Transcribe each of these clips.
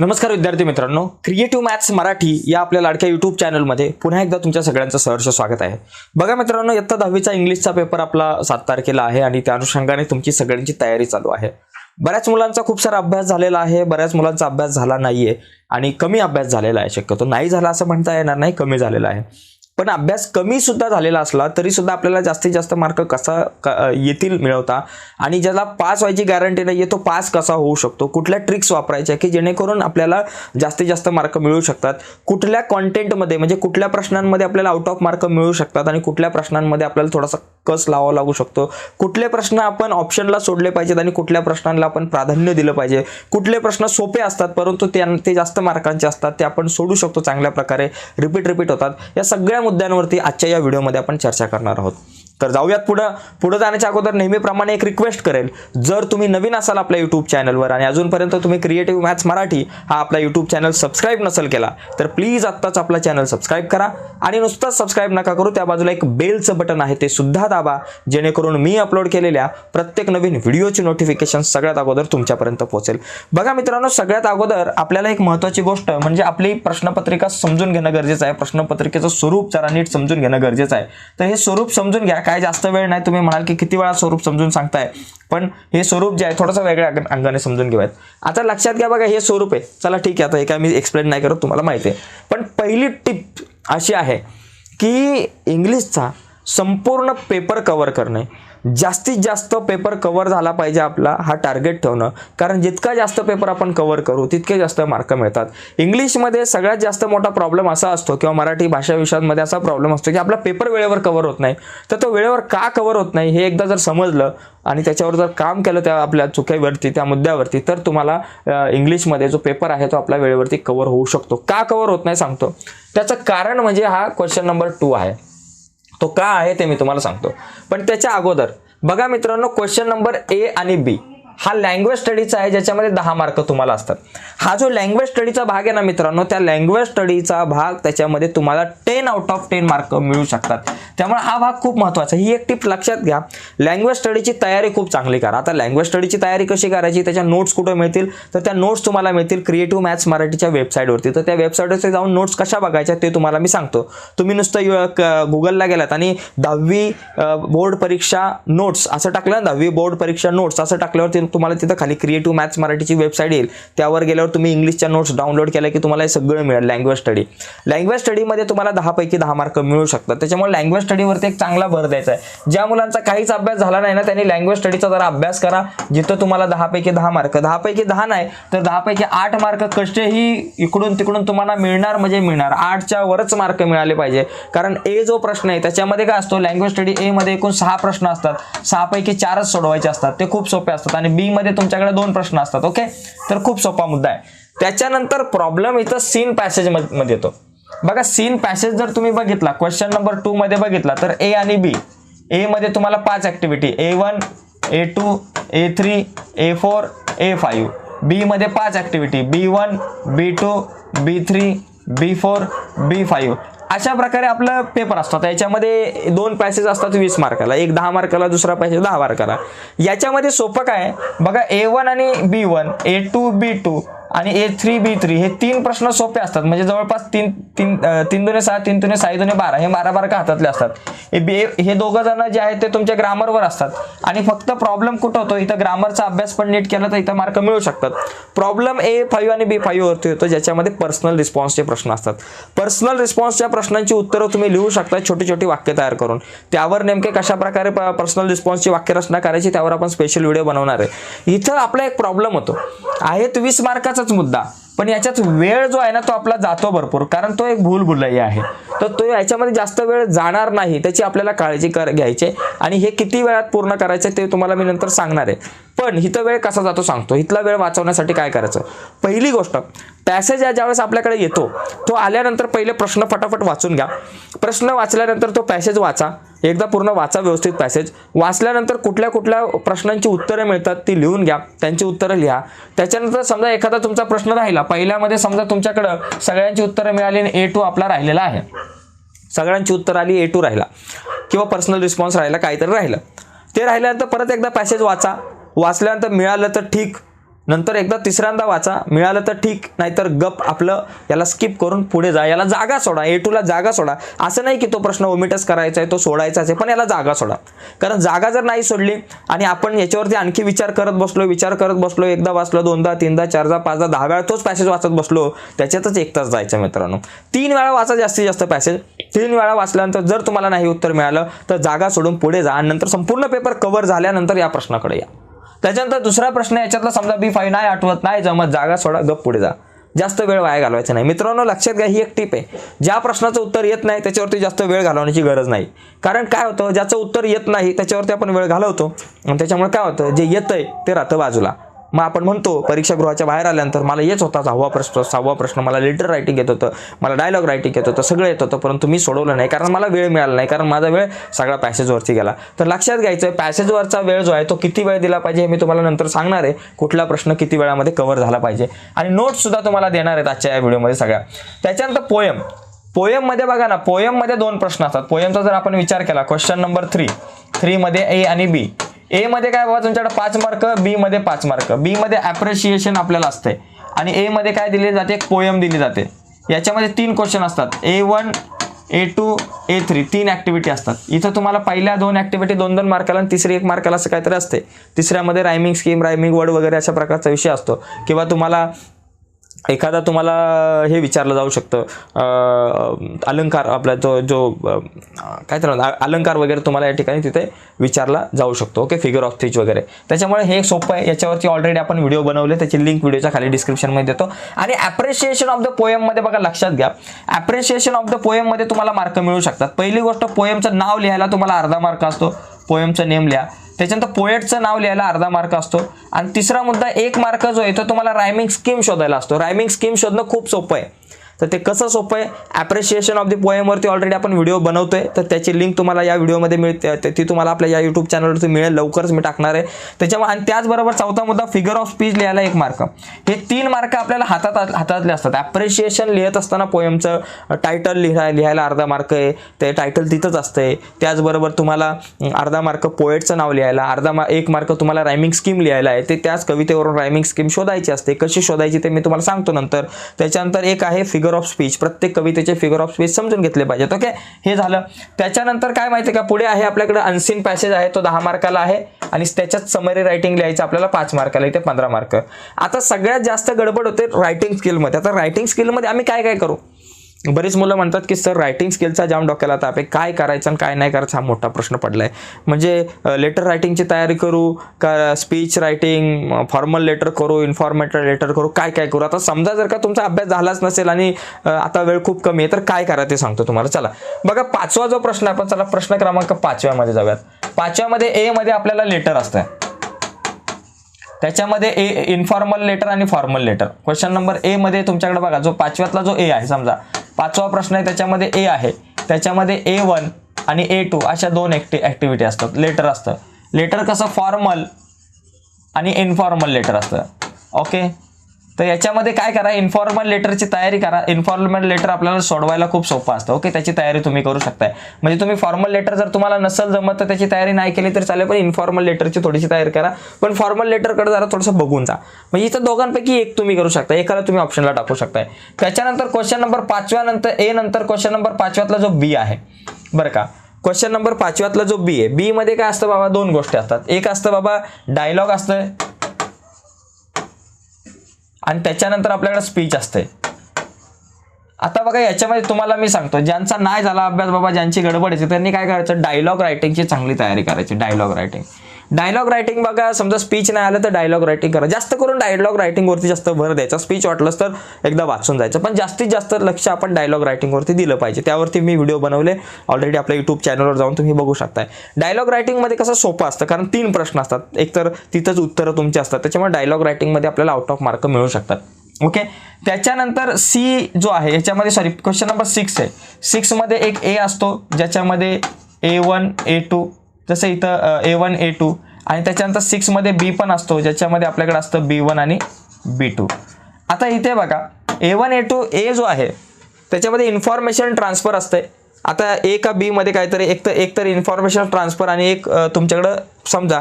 नमस्कार विद्यार्थी मित्रांनो क्रिएटिव्ह मॅथ्स मराठी या आपल्या लाडक्या युट्यूब चॅनलमध्ये पुन्हा एकदा तुमच्या सगळ्यांचं सहर्ष स्वागत आहे. बघा मित्रांनो इयत्ता दहावीचा इंग्लिशचा पेपर आपला सात तारखेला आहे आणि त्या अनुषंगाने तुमची सगळ्यांची तयारी चालू आहे. बऱ्याच मुलांचा खूप सारा अभ्यास झालेला आहे बऱ्याच मुलांचा अभ्यास झाला नाहीये आणि कमी अभ्यास झालेला आहे शक्यतो नाही झाला असं म्हणता येणार नाही कमी झालेला आहे. पण अभ्यास कमी सुद्धा झालेला असला तरी सुद्धा आपल्याला जास्तीत जास्त मार्क कसा क- येतील मिळवता? आणि ज्याला पास व्हायची गॅरंटी नाही आहे तो पास कसा होऊ शकतो? कुठल्या ट्रिक्स वापरायच्या की जेणेकरून आपल्याला जास्तीत जास्त मार्क मिळू शकतात? कुठल्या कॉन्टेंटमध्ये म्हणजे कुठल्या प्रश्नांमध्ये आपल्याला आउट ऑफ मार्क मिळू शकतात? आणि कुठल्या प्रश्नांमध्ये आपल्याला थोडासा कस लावावा लागू शकतो? कुठले प्रश्न आपण ऑप्शनला सोडले पाहिजेत आणि कुठल्या प्रश्नांना आपण प्राधान्य दिलं पाहिजे? कुठले प्रश्न सोपे असतात परंतु त्या ते जास्त मार्कांचे असतात ते आपण सोडू शकतो चांगल्या प्रकारे. रिपीट रिपीट होतात. या सगळ्या मुद्द्यांवरती आजच्या या व्हिडिओमध्ये आपण चर्चा करणार आहोत. तर जाऊयात पुढं. पुढं जाण्याच्या अगोदर नेहमीप्रमाणे एक रिक्वेस्ट करेल. जर तुम्ही नवीन असाल आपल्या यूट्यूब चॅनलवर आणि अजूनपर्यंत तुम्ही क्रिएटिव्ह मॅथ्स मराठी हा आपला यूट्यूब चॅनल सबस्क्राईब नसेल केला तर प्लीज आत्ताच आपला चॅनल सबस्क्राईब करा आणि नुसतंच सबस्क्राईब नका करू. त्या बाजूला एक बेलचं बटन आहे ते सुद्धा दाबा. जेणेकरून मी अपलोड केलेल्या प्रत्येक नवीन व्हिडिओची नोटिफिकेशन सगळ्यात अगोदर तुमच्यापर्यंत पोहोचेल. बघा मित्रांनो सगळ्यात अगोदर आपल्याला एक महत्त्वाची गोष्ट म्हणजे आपली प्रश्नपत्रिका समजून घेणं गरजेचं आहे. प्रश्नपत्रिकेचं स्वरूप जरा नीट समजून घेणं गरजेचं आहे. तर हे स्वरूप समजून घ्या. काय जास्त वेळ नाही तुम्ही म्हणाल की किती वेळा स्वरूप समजून सांगताय. पण हे स्वरूप जे आहे थोडंसं वेगळ्या अंग- अंगाने समजून घेऊयात. आता लक्षात घ्या बघा हे स्वरूप आहे. चला ठीक आहे आता हे काय मी एक्सप्लेन नाही करत तुम्हाला माहिती आहे. पण पहिली टिप अशी आहे की इंग्लिशचा संपूर्ण पेपर कव्हर करणे जास्तीत जास्त पेपर कवर झाला पाहिजे आपला हा टार्गेट ठेवणं. कारण जितका जास्त पेपर आपण कवर करू तितके जास्त मार्क मिळतात. इंग्लिशमध्ये सगळ्यात जास्त मोठा प्रॉब्लेम असा असतो किंवा मराठी भाषा विषयांमध्ये असा प्रॉब्लेम असतो की आपला पेपर वेळेवर कवर होत नाही. तर तो वेळेवर का कवर होत नाही हे एकदा जर समजलं आणि त्याच्यावर जर काम केलं त्या आपल्या चुक्यावरती त्या मुद्द्यावरती तर तुम्हाला इंग्लिशमध्ये जो पेपर आहे तो आपल्या वेळेवरती कव्हर होऊ शकतो. का कवर होत नाही सांगतो. त्याचं कारण म्हणजे हा क्वेश्चन नंबर टू आहे. तो का आहे ते मी तुम्हाला सांगतो. पण त्याच्या अगोदर बघा मित्रांनो क्वेश्चन नंबर ए आणि बी हा लँग्वेज स्टडीचा आहे ज्याच्यामध्ये दहा मार्क तुम्हाला असतात. हा जो लँग्वेज स्टडीचा भाग आहे ना मित्रांनो त्या लँग्वेज स्टडीचा भाग त्याच्यामध्ये तुम्हाला ten out of ten mark मिळू शकतात. त्यामुळे हा भाग खूप महत्त्वाचा ही एक टिप लक्षात घ्या. लँग्वेज स्टडीची तयारी खूप चांगली करा. आता लँग्वेज स्टडीची तयारी कशी करायची? त्याच्या नोट्स कुठं मिळतील? तर त्या नोट्स तुम्हाला मिळतील क्रिएटिव्ह मॅथ्स मराठीच्या वेबसाईटवरती तर त्या वेबसाईटवरती जाऊन नोट्स कशा बघायच्या ते तुम्हाला मी सांगतो. तुम्ही नुसतं यु- क- गुगलला गेलात आणि दहावी बोर्ड परीक्षा नोट्स असं टाकलं ना दहावी बोर्ड परीक्षा नोट्स असं टाकल्यावरती तुम्हाला तिथं खाली क्रिएटिव्ह मॅथ्स मराठीची वेबसाईट येईल. त्यावर गेल्यावर तुम्ही इंग्लिशच्या नोट्स डाउनलोड केल्या की तुम्हाला हे सगळं मिळेल लँग्वेज स्टडी लँग्वेज स्टडीमध्ये तुम्हाला दहापैकी दहा मार्क मिळू शकतात. त्याच्यामुळे लँग्वेज स्टडीवरती एक चांगला भर द्यायचा आहे. ज्या मुलांचा काहीच अभ्यास झाला नाही ना त्यांनी लँग्वेज स्टडीचा जरा अभ्यास करा. जिथं तुम्हाला दहापैकी दहा मार्क दहापैकी दहा नाही तर दहापैकी आठ मार्क कसेही इकडून तिकडून तुम्हाला मिळणार म्हणजे मिळणार. आठच्या वरच मार्क मिळाले पाहिजे. कारण ए जो प्रश्न आहे त्याच्यामध्ये काय असतो? लँग्वेज स्टडी ए मध्ये एकूण सहा प्रश्न असतात. सहापैकी चारच सोडवायचे असतात. ते खूप सोपे असतात. आणि बी मध्ये तुमच्याकडे दोन प्रश्न असतात ओके तर खूप सोपा मुद्दा आहे. त्याच्यानंतर प्रॉब्लेम इथं सीन पॅसेजमध्ये येतो. बघा सीन पॅसेज जर तुम्ही बघितला क्वेश्चन नंबर टू मध्ये बघितला तर ए आणि बी ए मध्ये तुम्हाला पाच activity A one A two A three A four A five B मध्ये पाच activity B one B two B three B four B five अशा प्रकारे आपलं पेपर असतात. याच्यामध्ये दोन पॅसेज असतात वीस मार्काला एक दहा मार्काला दुसरा पॅसेज दहा मार्काला याच्यामध्ये सोपं काय बघा ए वन आणि B one A two B two आणि ए थ्री बी थ्री हे तीन प्रश्न सोपे असतात. म्हणजे जवळपास तीन तीन तीन दुने सहा तीन दुने सहा दुने बारा हे बारा बारा हातातले असतात. हे बी हे दोघं जण जे आहेत ते तुमच्या ग्रामरवर असतात. आणि फक्त प्रॉब्लेम कुठं होतो? इथं ग्रामरचा अभ्यास पण नीट केला तर इथं मार्क मिळू शकतात. प्रॉब्लेम ए फाईव्ह आणि बी फाईव्ह वरती होतो ज्याच्यामध्ये पर्सनल रिस्पॉन्सचे प्रश्न असतात. पर्सनल रिस्पॉन्सच्या प्रश्नांची उत्तरं तुम्ही लिहू शकता छोटी छोटी वाक्य तयार करून. त्यावर नेमके कशा प्रकारे पर्सनल रिस्पॉन्सची वाक्यरचना करायची त्यावर आपण स्पेशल व्हिडिओ बनवणार आहे. इथं आपला एक प्रॉब्लेम होतो. आहेत वीस महत्वाचाच मुद्दा. पण याच्यात वेळ जो आहे ना तो आपला जातो भरपूर. कारण तो एक भूल आहे. तर तो याच्यामध्ये जास्त वेळ जाणार नाही त्याची आपल्याला काळजी कर घ्यायची आणि हे किती वेळात पूर्ण करायचं ते तुम्हाला मी नंतर सांगणार आहे. पण इथं वेळ कसा जातो सांगतो. इथला वेळ वाचवण्यासाठी काय करायचं? पहिली गोष्ट पॅसेज या ज्यावेळेस आपल्याकडे येतो तो आल्यानंतर पहिले प्रश्न फटाफट वाचून घ्या. प्रश्न वाचल्यानंतर तो पॅसेज वाचा. एकदा पूर्ण वाचा व्यवस्थित पॅसेज वाचल्यानंतर कुठल्या कुठल्या प्रश्नांची उत्तरं मिळतात ती लिहून घ्या. त्यांची उत्तरं लिहा. त्याच्यानंतर समजा एखादा तुमचा प्रश्न राहिला पहिल्यामध्ये समजा तुमच्याकडं सगळ्यांची उत्तरं मिळाली आणि ए टू आपला राहिलेला आहे. सगळ्यांची उत्तर आली ए टू राहिला. किंवा पर्सनल रिस्पॉन्स राहिला काहीतरी राहिलं. ते राहिल्यानंतर परत एकदा पॅसेज वाचा. वाचल्यानंतर मिळालं तर ठीक. नंतर एकदा तिसऱ्यांदा वाचा. मिळालं तर ठीक. नाहीतर गप आपलं याला स्किप करून पुढे जा. याला जागा सोडा. ए टूला जागा सोडा. असं नाही की तो प्रश्न ओमिटच करायचा आहे तो सोडायचाच आहे पण याला जागा सोडा. कारण जागा जर नाही सोडली आणि आपण याच्यावरती आणखी विचार करत बसलो विचार करत बसलो एकदा वाचलो दोनदा तीनदा चारदा पाचदा दहा वेळा तोच पॅसेज वाचत बसलो त्याच्यातच एक तास जायचं मित्रांनो. तीन वेळा वाचा जास्तीत जास्त पॅसेज तीन वेळा वाचल्यानंतर जर तुम्हाला नाही उत्तर मिळालं तर जागा सोडून पुढे जा आणि नंतर संपूर्ण पेपर कव्हर झाल्यानंतर या प्रश्नाकडे या. त्याच्यानंतर दुसरा प्रश्न याच्यातला समजा बी फाईव्ह नाही आठवत नाही जमत जागा सोडा गप पुढे जा. जास्त वेळ वाया घालवायचा नाही. मित्रांनो लक्षात घ्या ही एक टीप आहे. ज्या प्रश्नाचं उत्तर येत नाही त्याच्यावरती जास्त वेळ घालवण्याची गरज नाही. कारण काय होतं ज्याचं उत्तर येत नाही त्याच्यावरती आपण वेळ घालवतो. आणि त्याच्यामुळे काय होतं जे येतंय ते राहतं बाजूला. मग आपण म्हणतो परीक्षागृहाच्या बाहेर आल्यानंतर मला येत होता सहावा प्रश्न सहावा प्रश्न मला लेटर रायटिंग येत होतं मला डायलॉग रायटिंग येत होतं सगळं येत होतं परंतु मी सोडवलं नाही कारण मला वेळ मिळाला नाही कारण माझा वेळ सगळा पॅसेजवरती गेला. तर लक्षात घ्यायचं पॅसेजवरचा वेळ जो आहे तो किती वेळ दिला पाहिजे हे मी तुम्हाला नंतर सांगणार आहे कुठला प्रश्न किती वेळामध्ये कव्हर झाला पाहिजे. आणि नोट्ससुद्धा तुम्हाला देणार आहेत आजच्या या व्हिडिओमध्ये सगळ्या. त्याच्यानंतर पोयम पोयममध्ये बघा ना पोयममध्ये दोन प्रश्न असतात. पोयमचा जर आपण विचार केला क्वेश्चन नंबर थ्री थ्रीमध्ये ए आणि बी ए मध्ये काय बाबा तुमच्याकडे पाच मार्क बी मध्ये पाच मार्क बी मध्ये अप्रिशिएशन आपल्याला असते आणि ए मध्ये काय दिली जाते? एक पोयम दिली जाते. याच्यामध्ये तीन क्वेश्चन असतात. A one A two A three तीन ॲक्टिव्हिटी असतात. इथं तुम्हाला पहिल्या दोन ॲक्टिव्हिटी दोन दोन मार्काला आणि तिसरी एक मार्काला असं काहीतरी असते तिसऱ्यामध्ये रायमिंग स्कीम रायमिंग वर्ड वगैरे अशा प्रकारचा विषय असतो. किंवा तुम्हाला एखादा तुम्हाला हे विचारलं जाऊ शकतं. अलंकार आपला जो जो काय तर अलंकार वगैरे तुम्हाला या ठिकाणी तिथे विचारला जाऊ शकतो. ओके फिगर ऑफ स्पीच वगैरे. त्याच्यामुळे हे सोपं आहे. याच्यावरती ऑलरेडी आपण व्हिडिओ बनवले. त्याची लिंक व्हिडिओच्या खाली डिस्क्रिप्शनमध्ये देतो. आणि ॲप्रिशिएशन ऑफ द पोएममध्ये बघा लक्षात घ्या. ॲप्रिशिएशन ऑफ द पोएममध्ये तुम्हाला मार्क मिळू शकतात. पहिली गोष्ट पोएमचं नाव लिहायला तुम्हाला अर्धा मार्क असतो. पोएमचं नेम लिहा. त्याच्यानंतर पोएटचं नाव लिहायला अर्धा मार्क असतो. आणि तिसरा मुद्दा एक मार्क जो आहे तो तुम्हाला रायमिंग स्कीम शोधायला असतो. रायमिंग स्कीम शोधणं खूप सोपं आहे. तर ते कसं सोपं आहे? ॲप्रिशिएशन ऑफ द पोएमवरती ऑलरेडी आपण व्हिडिओ बनवतोय. तर त्याची लिंक तुम्हाला या व्हिडिओमध्ये मिळते. ती तुम्हाला आपल्या या यूट्यूब चॅनलवरती मिळेल. लवकरच मी टाकणार आहे. त्याच्यामुळे आणि त्याचबरोबर चौथा मुद्दा फिगर ऑफ स्पीच लिहायला एक मार्क हे तीन मार्क आपल्याला हातात हातातले असतात. ॲप्रिशिएशन लिहित असताना पोएमचं टायटल लिहाय लिहायला अर्धा मार्क आहे. ते टायटल तिथंच असतंय. त्याचबरोबर तुम्हाला अर्धा मार्क पोएटचं नाव लिहायला अर्धा मा एक मार्क तुम्हाला रायमिंग स्कीम लिहायला आहे. ते त्याच कवितेवरून रायमिंग स्कीम शोधायची असते. कशी शोधायची ते मी तुम्हाला सांगतो नंतर. त्याच्यानंतर एक आहे फिगर फिगर ऑफ स्पीच प्रत्येक कवितेचे फिगर ऑफ स्पीच समजून घेतले पाहिजेत ओके हे झालं. त्याच्यानंतर काय माहिती का पुढे आहे आपल्याकडे अनसीन पॅसेज आहे तो दहा मार्काला आहे आणि त्याच्यात समरी रायटिंग लिहायचं आपल्याला पाच मार्काला इथे पंधरा मार्क. आता सगळ्यात जास्त गडबड होते रायटिंग स्किलमध्ये आता रायटिंग स्किलमध्ये आम्ही काय काय करू? बरीच मुलं म्हणतात की सर रायटिंग स्किलचा जाम डोक्याला ताप आहे. काय करायचं आणि काय नाही करायचं हा मोठा प्रश्न पडलाय. म्हणजे लेटर रायटिंगची तयारी करू का स्पीच रायटिंग फॉर्मल लेटर करू इन्फॉर्मेटर लेटर करू काय काय करू? आता समजा जर का तुमचा अभ्यास झालाच नसेल आणि आता वेळ खूप कमी आहे तर काय करा ते सांगतो तुम्हाला. चला. बघा पाचवा जो प्रश्न आहे आपण चला प्रश्न क्रमांक पाचव्यामध्ये जाऊयात. पाचव्यामध्ये ए मध्ये आपल्याला लेटर असतं त्याच्यामध्ये ए इन्फॉर्मल लेटर आणि formal letter question number A मध्ये तुमच्याकडे बघा जो पाचव्यातला जो ए आहे समजा. पाचवा प्रश्न आहे त्याच्यामध्ये ए आहे. त्याच्यामध्ये ए वन आणि ए टू अशा दोन ॲक्टि ॲक्टिव्हिटी असतात. लेटर असतं. लेटर कसं? फॉर्मल आणि इनफॉर्मल लेटर असतं. ओके तर याच्यामध्ये काय करा इन्फॉर्मल लेटरची तयारी करा. इन्फॉर्मल लेटर आपल्याला सोडवायला खूप सोपं असतं ओके त्याची तयारी तुम्ही करू शकताय. म्हणजे तुम्ही फॉर्मल लेटर जर तुम्हाला नसेल जमत तर त्याची तयारी नाही केली तर चालेल पण इन्फॉर्मल लेटरची थोडीशी तयारी करा. पण फॉर्मल लेटरकडे जरा थोडंसं बघून जा. म्हणजे इथं दोघांपैकी एक तुम्ही करू शकता एकाला तुम्ही ऑप्शनला टाकू शकताय. त्याच्यानंतर क्वेश्चन नंबर पाचव्या नंतर ए नंतर क्वेश्चन नंबर पाचव्यातला जो बी आहे बरं का? क्वेश्चन नंबर पाचव्यातला जो बी आहे बीमध्ये काय असतं बाबा? दोन गोष्टी असतात. एक असतं बाबा डायलॉग असतं आणि त्याच्यानंतर आपल्याकडे स्पीच असते. आता बघा याच्यामध्ये तुम्हाला मी सांगतो ज्यांचा नाही झाला अभ्यास बाबा ज्यांची गडबड आहे त्यांनी काय करायचं? डायलॉग रायटिंगची चांगली तयारी करायची डायलॉग रायटिंग डायलॉग रायटिंग बघा समजा स्पीच नाही आलं तर डायलॉग रायटिंग करा. जास्त करून डायलॉग रायटिंगवरती जास्त भर द्यायचा. स्पीच वाटलंच तर एकदा वाचून जायचं. पण जास्तीत जास्त लक्ष आपण डायलॉग रायटिंगवरती दिलं पाहिजे. त्यावरती मी व्हिडिओ बनवले. ऑलरेडी आपल्या यूट्यूब चॅनलवर जाऊन तुम्ही बघू शकताय. डायलॉग रायटिंगमध्ये कसं सोपं असतं? कारण तीन प्रश्न असतात. एकतर तिथंच उत्तरं तुमची असतात. त्याच्यामुळे डायलॉग रायटिंगमध्ये आपल्याला आउट ऑफ मार्क मिळू शकतात. ओके त्याच्यानंतर सी जो आहे याच्यामध्ये सॉरी क्वेश्चन नंबर सिक्स आहे. सिक्समध्ये एक ए असतो. ज्याच्यामध्ये ए वन ए टू जसं इथं ए वन ए टू आणि त्याच्यानंतर सिक्समध्ये बी पण असतो ज्याच्यामध्ये आपल्याकडे असतं बी वन आणि बी टू आता इथे बघा ए वन ए टू ए जो आहे त्याच्यामध्ये इन्फॉर्मेशन ट्रान्सफर असते आता ए का बीमध्ये काहीतरी एक तर एक तर इन्फॉर्मेशन ट्रान्सफर आणि एक तुमच्याकडं समजा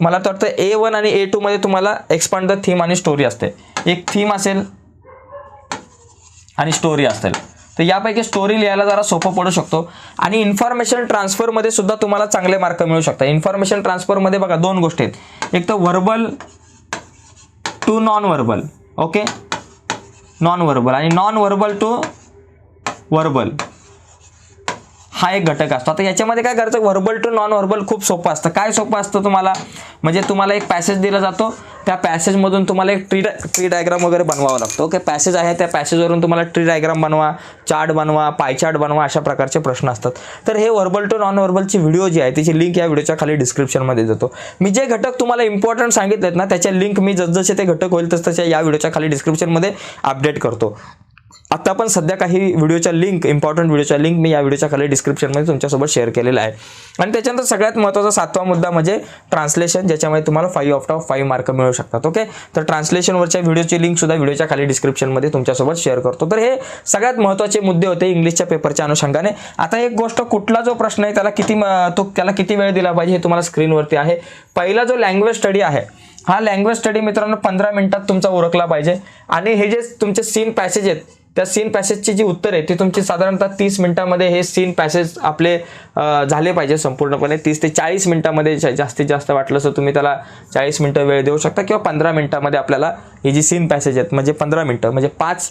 मला तर वाटतं ए वन आणि ए टूमध्ये तुम्हाला एक्सपांड द थीम आणि स्टोरी असते. एक थीम असेल आणि स्टोरी असेल. तर यापैकी स्टोरी लिहायला जरा सोपं पडू शकतो. आणि इन्फॉर्मेशन ट्रान्सफरमध्ये सुद्धा तुम्हाला चांगले मार्क मिळू शकतात. इन्फॉर्मेशन ट्रान्सफरमध्ये बघा दोन गोष्टी आहेत. एक तर verbal to non verbal okay non verbal आणि नॉन व्हर्बल टू व्हर्बल हा एक घटक असतो. आता याच्यामध्ये काय करायचं? व्हर्बल टू नॉन व्हर्बल खूप सोपं असतं. काय सोपं असतं तुम्हाला? म्हणजे तुम्हाला एक पॅसेज दिला जातो. त्या पॅसेजमधून तुम्हाला एक ट्री ट्री डायग्राम वगैरे बनवावा लागतो. ओके पॅसेज आहे त्या पॅसेजवरून तुम्हाला ट्री डायग्राम बनवा चार्ट बनवा पाय चार्ट बनवा अशा प्रकारचे प्रश्न असतात. तर हे व्हर्बल टू नॉन व्हर्बलची व्हिडिओ जी आहे त्याची लिंक या व्हिडिओच्या खाली डिस्क्रिप्शनमध्ये देतो. मी जे घटक तुम्हाला इम्पॉर्टंट सांगितलेत ना त्याच्या लिंक मी जसजसे ते घटक होईल तस तशा या व्हिडिओच्या खाली डिस्क्रिप्शनमध्ये अपडेट करतो. आता पण सध्या काही व्हिडिओच्या लिंक इम्पॉर्टंट व्हिडिओच्या लिंक मी या व्हिडिओच्या खाली डिस्क्रिप्शनमध्ये तुमच्यासोबत शेअर केलेला आहे. आणि त्याच्यानंतर सगळ्यात महत्त्वाचा सातवा मुद्दा म्हणजे ट्रान्सलेशन ज्याच्यामध्ये तुम्हाला five of of five mark मिळू शकतात ओके तर ट्रान्सलेशनवरच्या व्हिडिओची लिंक सुद्धा व्हिडिओच्या खाली डिस्क्रिप्शनमध्ये तुमच्यासोबत शेअर करतो. तर हे सगळ्यात महत्त्वाचे मुद्दे होते इंग्लिशच्या पेपरच्या अनुषंगाने. आता एक गोष्ट कुठला जो प्रश्न आहे त्याला किती तो त्याला किती वेळ दिला पाहिजे हे तुम्हाला स्क्रीनवरती आहे. पहिला जो लँग्वेज स्टडी आहे हा लँग्वेज स्टडी मित्रांनो पंधरा मिनिटात तुमचा ओळखला पाहिजे. आणि हे जे तुमचे सीन पॅसेज आहेत त्या सीन पॅसेजची जी उत्तर आहे ती तुमची साधारणतः तीस मिनिटामध्ये हे सीन पॅसेज आपले झाले पाहिजे संपूर्णपणे. तीस ते चाळीस मिनिटामध्ये जास्तीत जास्त वाटलं तर तुम्ही त्याला चाळीस मिनटं वेळ देऊ शकता किंवा पंधरा मिनटामध्ये आपल्याला ही जी सीन पॅसेज आहेत म्हणजे पंधरा मिनटं म्हणजे पाच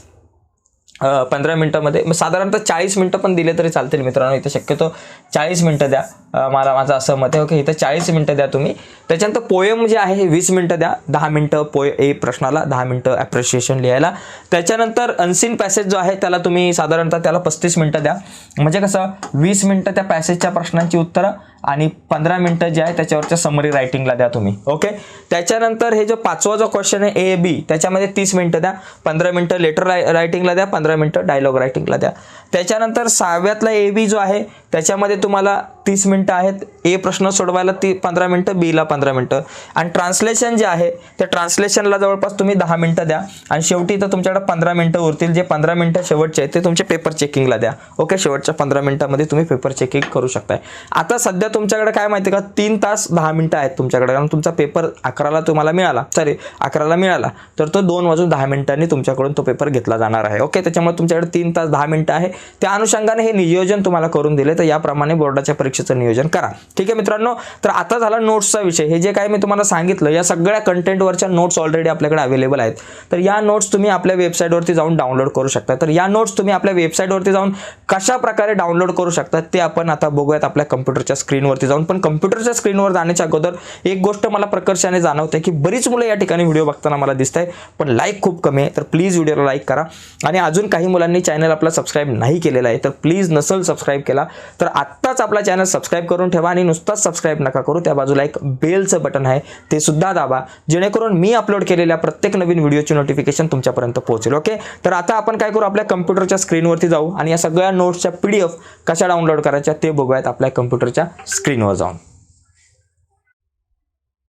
पंधरा मिनटामध्ये मग साधारणतः चाळीस मिनटं पण दिले तरी चालतील मित्रांनो इथं शक्यतो चाळीस मिनटं द्या. मला माझं असं मत आहे. ओके इथं चाळीस मिनटं द्या तुम्ही. त्याच्यानंतर पोयम जे आहे हे वीस मिनटं द्या. दहा मिनटं पोय ए प्रश्नाला दहा मिनटं ॲप्रिशिएशन लिहायला. त्याच्यानंतर अनसीन पॅसेज जो आहे त्याला तुम्ही साधारणतः त्याला पस्तीस मिनटं द्या. म्हणजे कसं वीस मिनटं त्या पॅसेजच्या प्रश्नांची उत्तरं आणि पंधरा मिनटं जे आहे त्याच्यावरच्या समरी रायटिंगला द्या तुम्ही. ओके? त्याच्यानंतर हे जो पाचवा जो क्वेश्चन आहे ए बी त्याच्यामध्ये तीस मिनटं द्या. पंधरा मिनटं लेटर राय रायटिंगला द्या पंधरा मिनटं डायलॉग रायटिंगला द्या. त्याच्यानंतर सहाव्यातला ए बी जो आहे त्याच्यामध्ये तुम्हाला तीस मिनटं आहेत. ए प्रश्न सोडवायला ती पंधरा मिनटं बीला पंधरा मिनटं. आणि ट्रान्सलेशन जे आहे त्या ट्रान्सलेशनला जवळपास तुम्ही दहा मिनटं द्या. आणि शेवटी तर तुमच्याकडे पंधरा मिनटं उरतील. जे पंधरा मिनटं शेवटचे आहेत ते तुमचे पेपर चेकिंगला द्या. ओके शेवटच्या पंधरा मिनटामध्ये तुम्ही पेपर चेकिंग करू शकताय. आता सध्या तुमच्याकडे काय माहिती का? तीन तास दहा मिनटं आहेत तुमच्याकडे. कारण तुमचा पेपर अकराला तुम्हाला मिळाला. सॉरी अकराला मिळाला. तर तो दोन वाजून दहा मिनिटांनी तुमच्याकडून तो पेपर घेतला जाणार आहे. ओके त्याच्यामुळे तुमच्याकडे तीन तास दहा मिनटं आहे. त्या अनुषंगाने हे नियोजन तुम्हाला करून दिले. तर याप्रमाणे बोर्डाच्या परीक्षा परीक्षेचं नियोजन करा. ठीक आहे मित्रांनो? तर आता झाला नोट्सचा विषय. हे जे काय मी तुम्हाला सांगितलं या सगळ्या कंटेंटवरच्या नोट्स ऑलरेडी आपल्याकडे अवेलेबल आहेत. तर या नोट्स तुम्ही आपल्या वेबसाईटवरती जाऊन डाउनलोड करू शकता. तर या नोट्स तुम्ही आपल्या वेबसाईटवरती जाऊन कशा प्रकारे डाउनलोड करू शकता ते आपण आता बघूयात आपल्या कम्प्युटरच्या स्क्रीनवरती जाऊन. पण कम्प्युटरच्या स्क्रीनवर जाण्याच्या अगोदर एक गोष्ट मला प्रकर्षाने जाणवते की बरीच मुलं या ठिकाणी व्हिडिओ बघताना मला दिसत आहे पण लाईक खूप कमी आहे. तर प्लीज व्हिडिओला लाईक करा. आणि अजून काही मुलांनी चॅनल आपला सबस्क्राईब नाही केलेला आहे तर प्लीज नसल सबस्क्राईब केला. तर आत्ताच आपला चॅनल सबस्क्राईब करून ठेवा आणि नुसताच सबस्क्राईब नका करू त्या बाजूला एक बेलचं बटन आहे ते सुद्धा दाबा जेणेकरून मी अपलोड केलेल्या प्रत्येक नवीन व्हिडिओची नोटिफिकेशन तुमच्यापर्यंत पोहोचेल ओके तर आता आपण काय करू आपल्या कम्प्युटरच्या स्क्रीनवरती जाऊ आणि या सगळ्या नोट्सच्या पी डी एफ कशा डाउनलोड करायच्या ते बघूयात आपल्या कम्प्युटरच्या स्क्रीनवर जाऊन.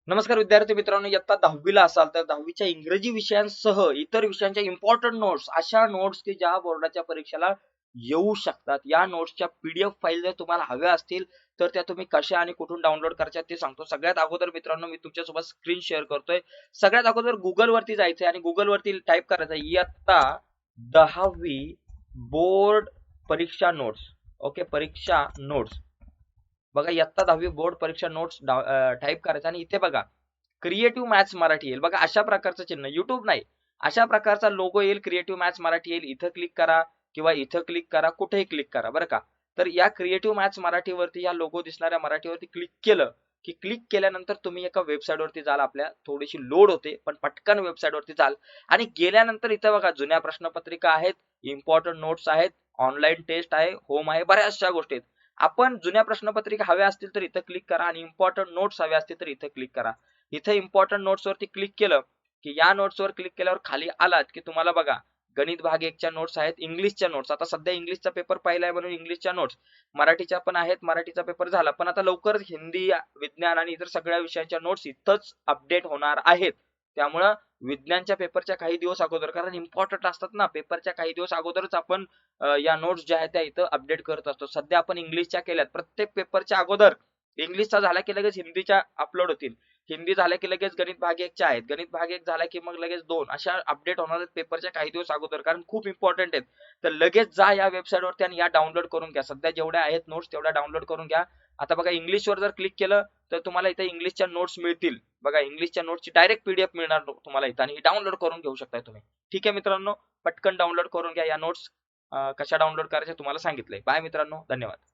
नमस्कार विद्यार्थी मित्रांनो इयत्ता दहावीला असाल तर दहावीच्या इंग्रजी विषयांसह इतर विषयांच्या इम्पॉर्टंट नोट्स अशा नोट्स की ज्या बोर्डाच्या परीक्षेला येऊ शकतात. या नोट्सच्या पीडीएफ फाईल जर तुम्हाला हव्या असतील तर त्या तुम्ही कशा आणि कुठून डाउनलोड करायच्या ते सांगतो. सगळ्यात अगोदर मित्रांनो मी तुमच्यासोबत स्क्रीन शेअर करतोय. सगळ्यात अगोदर गुगलवरती जायचंय आणि गुगलवरती टाईप करायचं इयत्ता दहावी बोर्ड परीक्षा नोट्स ओके परीक्षा नोट्स बघा इयत्ता दहावी बोर्ड परीक्षा नोट्स टाईप करायचं आणि इथे बघा क्रिएटिव्ह मॅथ्स मराठी येईल. बघा अशा प्रकारचं चिन्ह. युट्यूब नाही. अशा प्रकारचा लोगो येईल क्रिएटिव्ह मॅथ्स मराठी येईल. इथं क्लिक करा. किंवा इथं क्लिक करा कुठेही क्लिक करा बरं का? तर या क्रिएटिव्ह मॅथ्स मराठीवरती या लोगो दिसणाऱ्या मराठीवरती क्लिक केलं की क्लिक केल्यानंतर तुम्ही एका वेबसाईटवरती जाल. आपल्या थोडीशी लोड होते पण पटकन वेबसाईटवरती जाल. आणि गेल्यानंतर इथं बघा जुन्या प्रश्नपत्रिका आहेत इम्पॉर्टंट नोट्स आहेत ऑनलाईन टेस्ट आहे होम आहे बऱ्याचशा गोष्टी आहेत. आपण जुन्या प्रश्नपत्रिका हव्या असतील तर इथं क्लिक करा आणि इम्पॉर्टंट नोट्स हव्या असतील तर इथं क्लिक करा. इथं इम्पॉर्टंट नोट्स वरती क्लिक केलं की या नोट्सवर क्लिक केल्यावर खाली आलात की तुम्हाला बघा गणित भाग एकच्या नोट्स आहेत इंग्लिशच्या नोट्स आता सध्या इंग्लिशचा पेपर पाहिलाय म्हणून इंग्लिशच्या नोट्स मराठीच्या पण आहेत मराठीचा पेपर झाला. पण आता लवकरच हिंदी विज्ञान आणि इतर सगळ्या विषयांच्या नोट्स इथंच अपडेट होणार आहेत. त्यामुळं विज्ञानच्या पेपरच्या काही दिवस अगोदर कारण इम्पॉर्टंट असतात ना पेपरच्या काही दिवस अगोदरच आपण या नोट्स ज्या आहेत त्या इथं अपडेट करत असतो. सध्या आपण इंग्लिशच्या केल्यात. प्रत्येक पेपरच्या अगोदर इंग्लिशचा झाला की लगेच हिंदीच्या अपलोड होतील. हिंदी झालं की लगेच गणित भाग एकच्या आहेत. गणित भाग एक झाला की मग लगेच दोन. अशा अपडेट होणार आहेत पेपरच्या काही दिवस अगोदर. कारण खूप इम्पॉर्टंट आहेत. तर लगेच जा या वेबसाईटवरती आणि या डाउनलोड करून घ्या. सध्या जेवढ्या आहेत नोट्स तेवढ्या डाउनलोड करून घ्या. आता बघा इंग्लिशवर जर क्लिक केलं तर तुम्हाला इथे इंग्लिशच्या नोट्स मिळतील. बघा इंग्लिशच्या नोट्सची डायरेक्ट पीडीएफ मिळणार तुम्हाला इथं. आणि डाउनलोड करून घेऊ शकताय तुम्ही. ठीक आहे मित्रांनो? पटकन डाउनलोड करून घ्या या नोट्स कशा डाउनलोड करायच्या तुम्हाला सांगितलंय. बाय मित्रांनो. धन्यवाद.